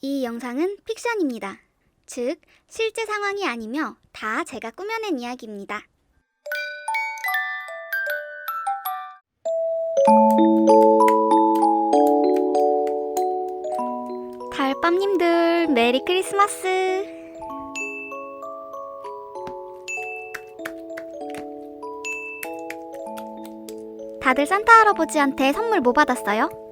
이 영상은 픽션입니다. 즉, 실제 상황이 아니며 다 제가 꾸며낸 이야기입니다. 달밤님들, 메리 크리스마스! 다들 산타 할아버지한테 선물 뭐 받았어요?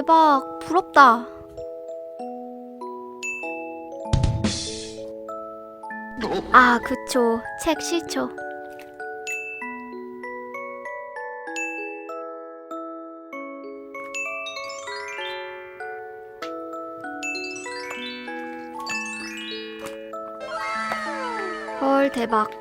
대박 부럽다. 아 그쵸. 책 싫죠 헐 대박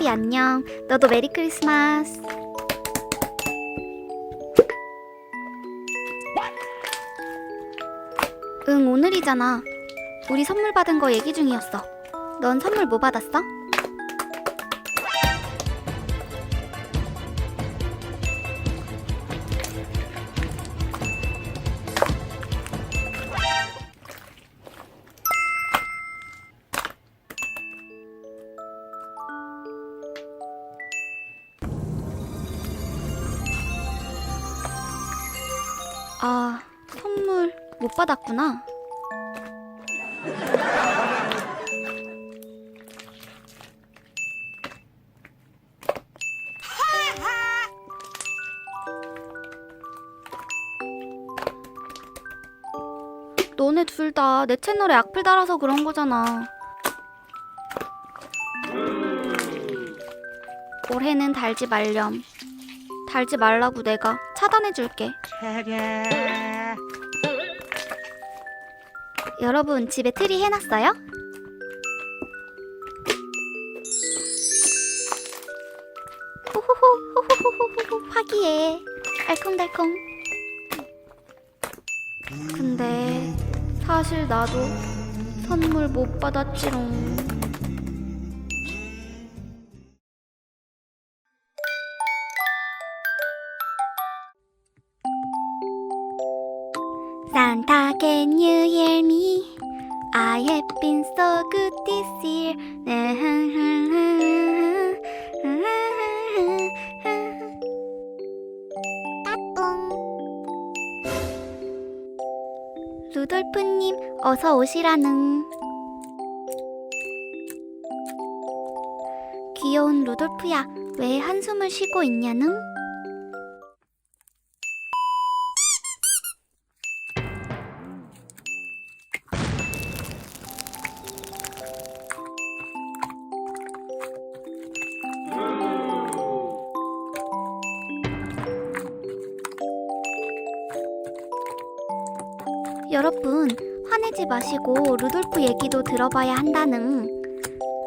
오, 시비샤비 안녕. 너도 메리 크리스마스. 응, 오늘이잖아. 우리 선물 받은 거 얘기 중이었어. 넌 선물 뭐 받았어? 받았구나. 너네 둘 다 내 채널에 악플 달아서 그런 거잖아. 올해는 달지 말렴. 달지 말라고 내가 차단해줄게. 여러분 집에 트리 해놨어요? 호호호 호호호호호 화기애 알콩달콩 근데 사실 나도 선물 못 받았지롱 Santa, can? I have been year. 루돌프님, 어서 오시라는. 귀여운 루돌프야, 왜 한숨을 쉬고 있냐는? 마시고 루돌프 얘기도 들어봐야 한다는.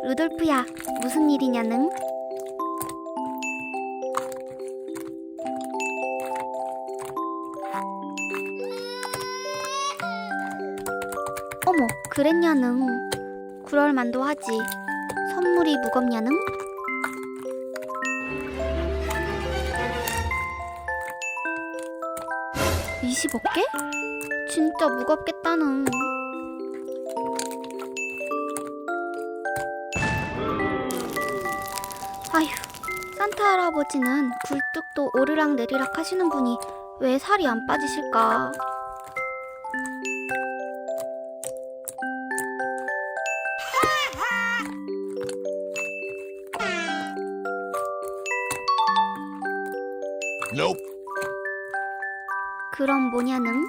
루돌프야, 무슨 일이냐는? 어머, 그랬냐는. 그럴 만도 하지. 선물이 무겁냐는? (25개) 진짜 무겁겠다는. 할아버지는 굴뚝도 오르락 내리락 하시는 분이 왜 살이 안 빠지실까? Nope. 그럼 뭐냐는?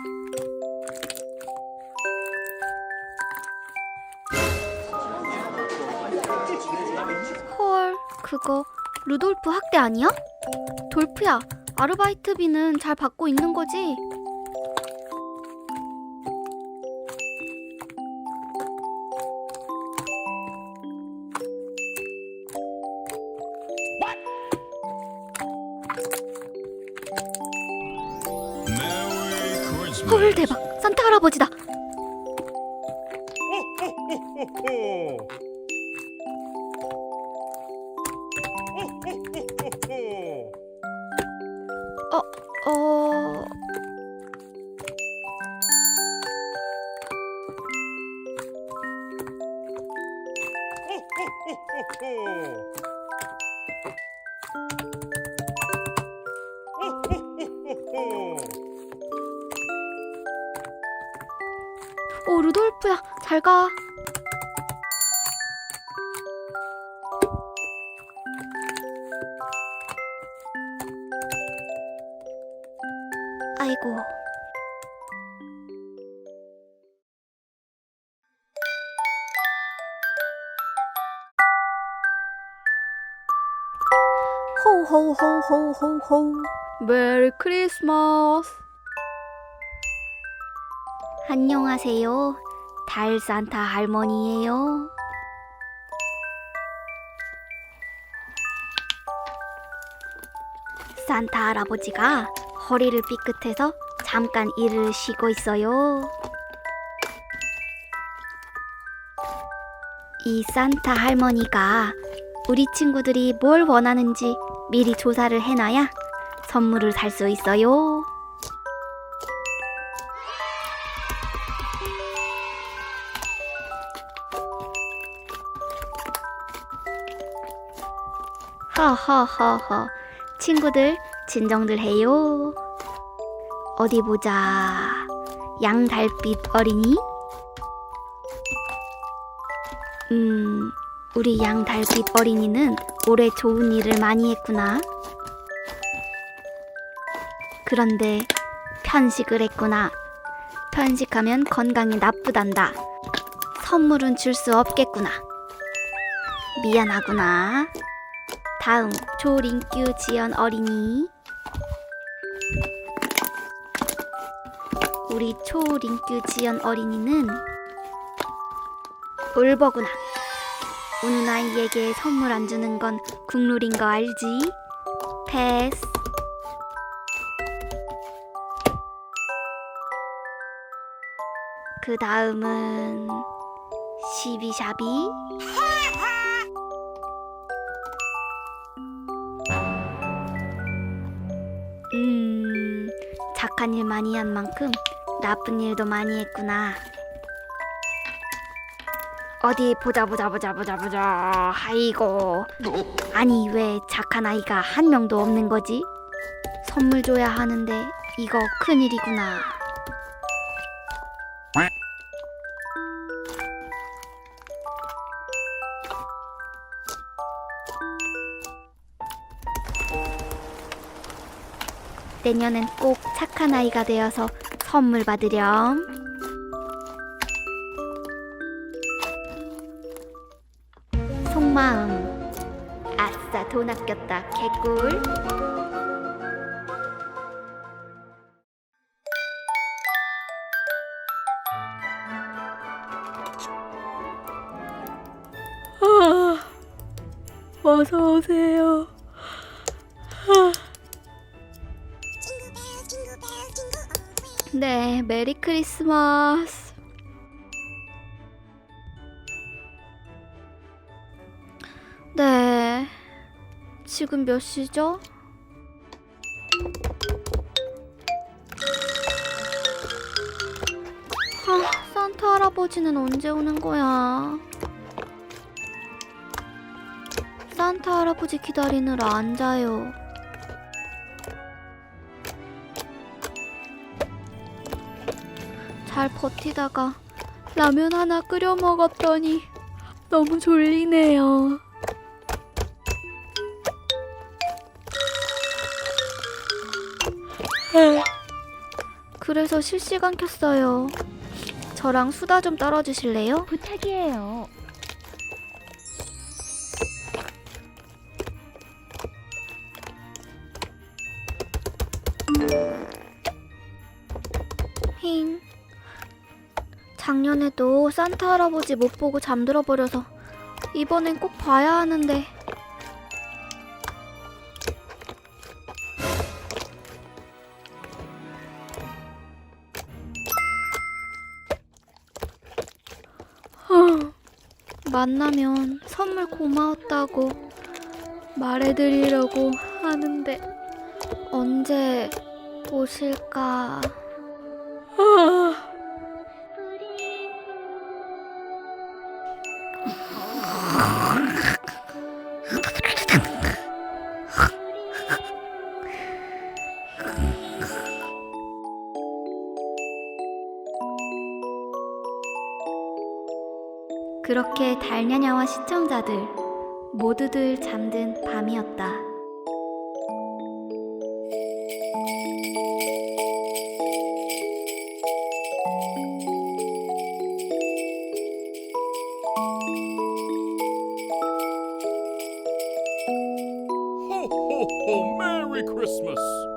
헐, 그거 루돌프 학대 아니야? 돌프야, 아르바이트비는 잘 받고 있는 거지? 헐 대박 산타 할아버지다 루돌프야 잘 가. 아이고. 호호호호호호 메리 크리스마스 안녕하세요. 달 산타 할머니예요. 산타 할아버지가 허리를 삐끗해서 잠깐 일을 쉬고 있어요. 이 산타 할머니가 우리 친구들이 뭘 원하는지 미리 조사를 해놔야 선물을 살 수 있어요. 하하하하. 친구들, 진정들 해요. 어디 보자. 양달빛 어린이? 음, 우리 양달빛 어린이는 올해 좋은 일을 많이 했구나. 그런데 편식을 했구나. 편식하면 건강에 나쁘단다. 선물은 줄 수 없겠구나. 미안하구나. 다음 조린규 지연 어린이. 우리 초린규 지연 어린이는 울버구나. 우는 아이에게 선물 안 주는 건 국룰인 거 알지? 패스. 그 다음은 시비샤비 일 많이 한 만큼 나쁜 일도 많이 했구나. 어디 보자 보자 보자 보자 보자. 아이고. 아니 왜 착한 아이가 한 명도 없는 거지? 선물 줘야 하는데 이거 큰일이구나. 내년엔 꼭 착한 아이가 되어서 선물 받으렴. 속마음. 아싸, 돈 아꼈다. 개꿀. 어서 오세요. 네, 메리 크리스마스. 네. 지금 몇 시죠? 아, 산타 할아버지는 언제 오는 거야? 산타 할아버지 기다리느라 안 자요. 잘 버티다가 라면 하나 끓여 먹었더니 너무 졸리네요. 그래서 실시간 켰어요. 저랑 수다 좀 떨어주실래요? 부탁이에요. 힝. 작년에도 산타 할아버지 못 보고 잠들어 버려서 이번엔 꼭 봐야 하는데. 만나면 선물 고마웠다고 말해드리려고 하는데 언제 오실까? 그렇게 달냐냐와 시청자들 모두들 잠든 밤이었다. Ho, ho, ho! Merry!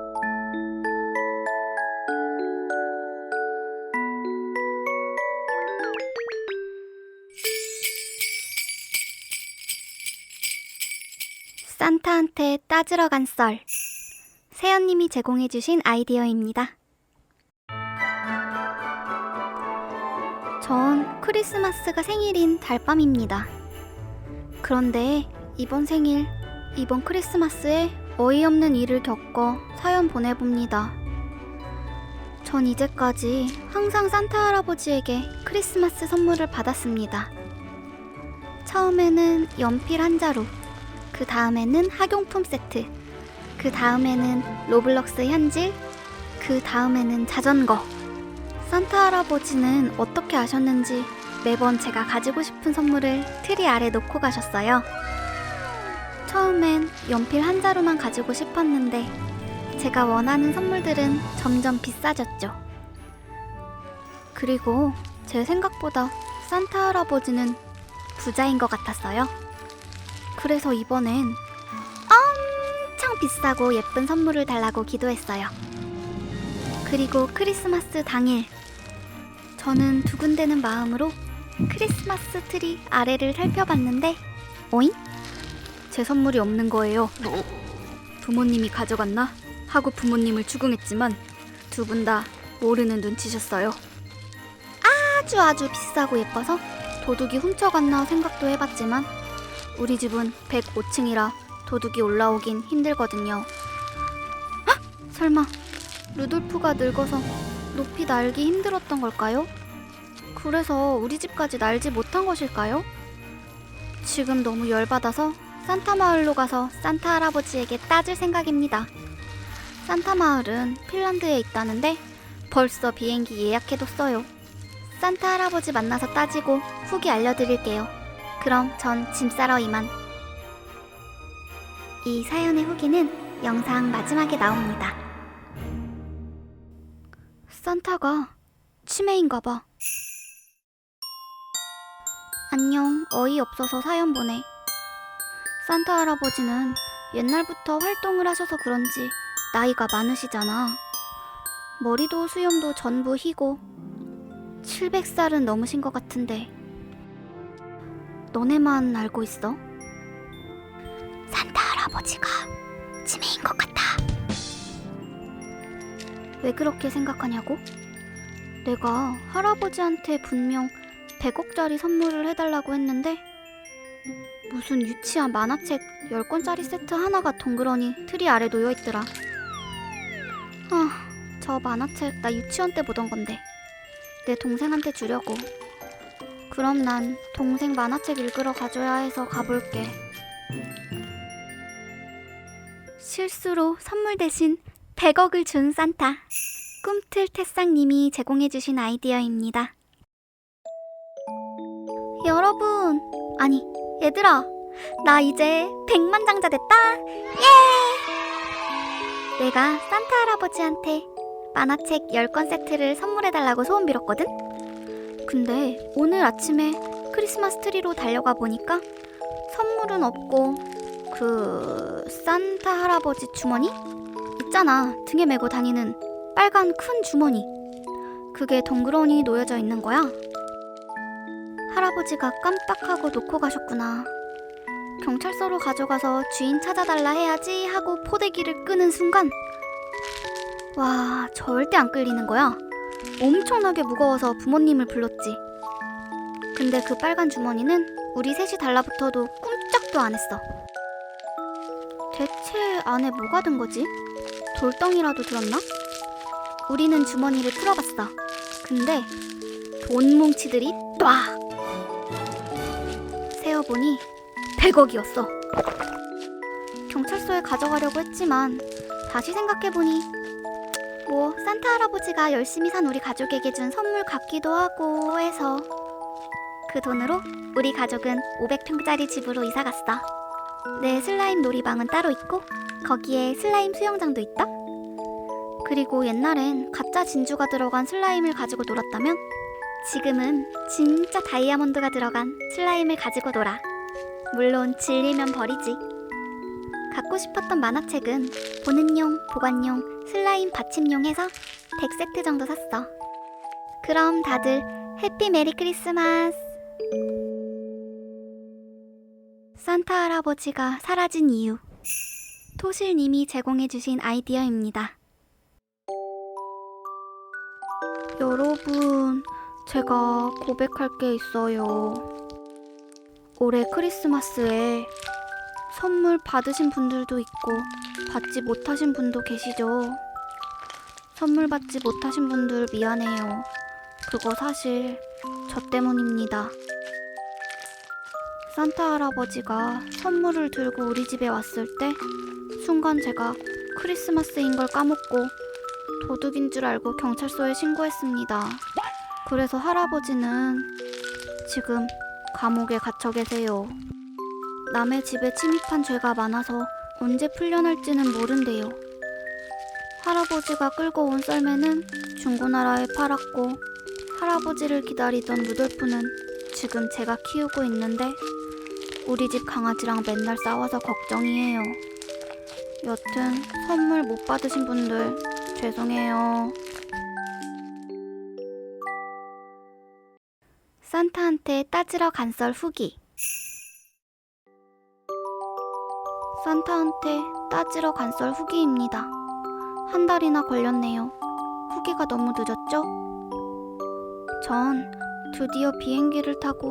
산타한테 따지러 간 썰. 세연님이 제공해주신 아이디어입니다. 전 크리스마스가 생일인 달밤입니다. 그런데 이번 생일, 이번 크리스마스에 어이없는 일을 겪어 사연 보내봅니다. 전 이제까지 항상 산타 할아버지에게 크리스마스 선물을 받았습니다. 처음에는 연필 한 자루, 그 다음에는 학용품 세트, 그 다음에는 로블록스 현질, 그 다음에는 자전거. 산타 할아버지는 어떻게 아셨는지 매번 제가 가지고 싶은 선물을 트리 아래 놓고 가셨어요. 처음엔 연필 한 자루만 가지고 싶었는데 제가 원하는 선물들은 점점 비싸졌죠. 그리고 제 생각보다 산타 할아버지는 부자인 것 같았어요. 그래서 이번엔 엄청 비싸고 예쁜 선물을 달라고 기도했어요. 그리고 크리스마스 당일 저는 두근대는 마음으로 크리스마스 트리 아래를 살펴봤는데 오잉? 제 선물이 없는 거예요. 부모님이 가져갔나? 하고 부모님을 추궁했지만 두 분 다 모르는 눈치셨어요. 아주 아주 비싸고 예뻐서 도둑이 훔쳐갔나 생각도 해봤지만 우리 집은 105층이라 도둑이 올라오긴 힘들거든요. 헉! 설마 루돌프가 늙어서 높이 날기 힘들었던 걸까요? 그래서 우리 집까지 날지 못한 것일까요? 지금 너무 열받아서 산타 마을로 가서 산타 할아버지에게 따질 생각입니다. 산타 마을은 핀란드에 있다는데 벌써 비행기 예약해뒀어요. 산타 할아버지 만나서 따지고 후기 알려드릴게요. 그럼 전 짐 싸러 이만. 이 사연의 후기는 영상 마지막에 나옵니다. 산타가 치매인가 봐. 안녕, 어이없어서 사연 보내. 산타 할아버지는 옛날부터 활동을 하셔서 그런지 나이가 많으시잖아. 머리도 수염도 전부 희고 700살은 넘으신 것 같은데 너네만 알고 있어? 산타 할아버지가 치매인 것 같아. 왜 그렇게 생각하냐고? 내가 할아버지한테 분명 100억짜리 선물을 해달라고 했는데 무슨 유치한 만화책 10권짜리 세트 하나가 덩그러니 트리 아래 놓여있더라. 아, 저 만화책 나 유치원 때 보던 건데 내 동생한테 주려고. 그럼 난 동생 만화책 읽으러 가줘야 해서 가볼게. 실수로 선물 대신 100억을 준 산타. 꿈틀 태쌍님이 제공해주신 아이디어입니다. 여러분, 아니, 얘들아, 나 이제 백만장자 됐다! 예! 내가 산타 할아버지한테 만화책 10권 세트를 선물해달라고 소원 빌었거든? 근데 오늘 아침에 크리스마스 트리로 달려가 보니까 선물은 없고 그 산타 할아버지 주머니? 있잖아. 등에 메고 다니는 빨간 큰 주머니. 그게 덩그러니 놓여져 있는 거야. 할아버지가 깜빡하고 놓고 가셨구나. 경찰서로 가져가서 주인 찾아달라 해야지 하고 포대기를 끄는 순간 와 절대 안 끌리는 거야 엄청나게 무거워서 부모님을 불렀지 근데 그 빨간 주머니는 우리 셋이 달라붙어도 꼼짝도 안 했어. 대체 안에 뭐가 든 거지? 돌덩이라도 들었나? 우리는 주머니를 풀어봤어. 근데 돈 뭉치들이 딱! 세어보니 100억이었어. 경찰서에 가져가려고 했지만 다시 생각해보니 뭐 산타 할아버지가 열심히 산 우리 가족에게 준 선물 같기도 하고 해서 그 돈으로 우리 가족은 500평짜리 집으로 이사 갔어. 내 슬라임 놀이방은 따로 있고 거기에 슬라임 수영장도 있다. 그리고 옛날엔 가짜 진주가 들어간 슬라임을 가지고 놀았다면 지금은 진짜 다이아몬드가 들어간 슬라임을 가지고 놀아. 물론 질리면 버리지. 갖고 싶었던 만화책은 보는용, 보관용, 슬라임 받침용 해서 100세트 정도 샀어. 그럼 다들 해피 메리 크리스마스! 산타 할아버지가 사라진 이유. 토실님이 제공해주신 아이디어입니다. 여러분, 제가 고백할 게 있어요. 올해 크리스마스에 선물 받으신 분들도 있고 받지 못하신 분도 계시죠? 선물 받지 못하신 분들 미안해요. 그거 사실 저 때문입니다. 산타 할아버지가 선물을 들고 우리 집에 왔을 때 순간 제가 크리스마스인 걸 까먹고 도둑인 줄 알고 경찰서에 신고했습니다. 그래서 할아버지는 지금 감옥에 갇혀 계세요. 남의 집에 침입한 죄가 많아서 언제 풀려날지는 모른대요. 할아버지가 끌고 온 썰매는 중고나라에 팔았고 할아버지를 기다리던 루돌프는 지금 제가 키우고 있는데 우리 집 강아지랑 맨날 싸워서 걱정이에요. 여튼 선물 못 받으신 분들 죄송해요. 산타한테 따지러 간 썰 후기. 산타한테 따지러 간 썰 후기입니다. 한 달이나 걸렸네요. 후기가 너무 늦었죠? 전 드디어 비행기를 타고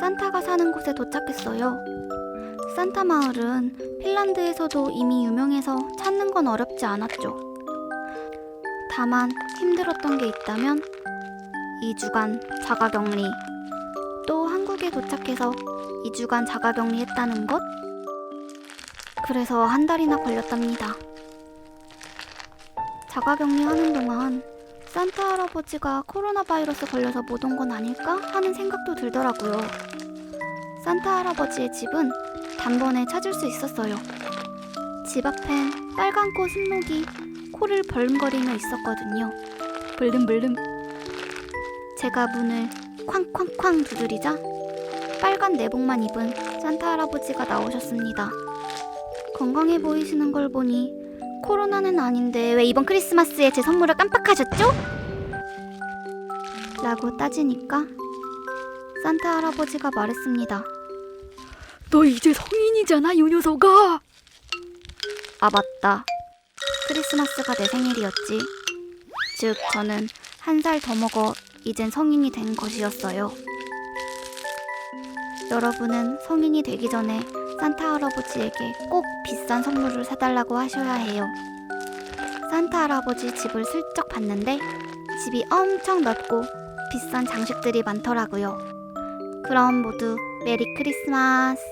산타가 사는 곳에 도착했어요. 산타 마을은 핀란드에서도 이미 유명해서 찾는 건 어렵지 않았죠. 다만 힘들었던 게 있다면 2주간 자가 격리. 또 한국에 도착해서 2주간 자가 격리 했다는 것? 그래서 한 달이나 걸렸답니다. 자가격리 하는 동안 산타 할아버지가 코로나 바이러스 걸려서 못 온 건 아닐까 하는 생각도 들더라고요. 산타 할아버지의 집은 단번에 찾을 수 있었어요. 집 앞엔 빨간 꽃 순록이 코를 벌름거리며 있었거든요. 불름불름. 제가 문을 쾅쾅쾅 두드리자 빨간 내복만 입은 산타 할아버지가 나오셨습니다. 건강해 보이시는 걸 보니 코로나는 아닌데 왜 이번 크리스마스에 제 선물을 깜빡하셨죠? 라고 따지니까 산타 할아버지가 말했습니다. 너 이제 성인이잖아, 요 녀석아. 아 맞다. 크리스마스가 내 생일이었지. 즉 저는 한 살 더 먹어 이젠 성인이 된 것이었어요. 여러분은 성인이 되기 전에 산타 할아버지에게 꼭 비싼 선물을 사달라고 하셔야 해요. 산타 할아버지 집을 슬쩍 봤는데 집이 엄청 넓고 비싼 장식들이 많더라고요. 그럼 모두 메리 크리스마스!